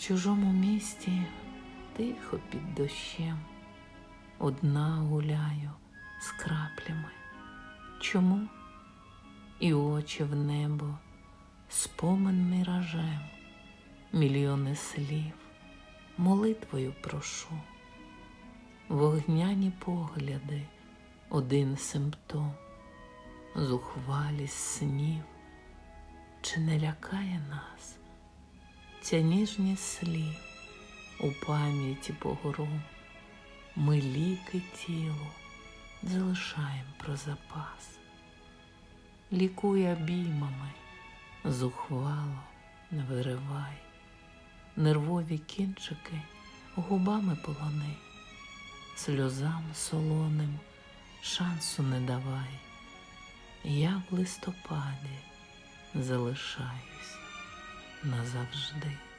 чужому місті тихо під дощем, одна гуляю з краплями. Чому? І очі в небо, спомин міражем, мільйони слів, молитвою прошу, вогняні погляди, один симптом, зухвалість снів, чи не лякає нас ця ніжність слів у пам'яті погром, ми ліки тілу залишаємо про запас, лікуй обіймами, зухвало не виривай, нервові кінчики губами полони, сльозам солоним шансу не давай, я в листопаді залишаюсь назавжди.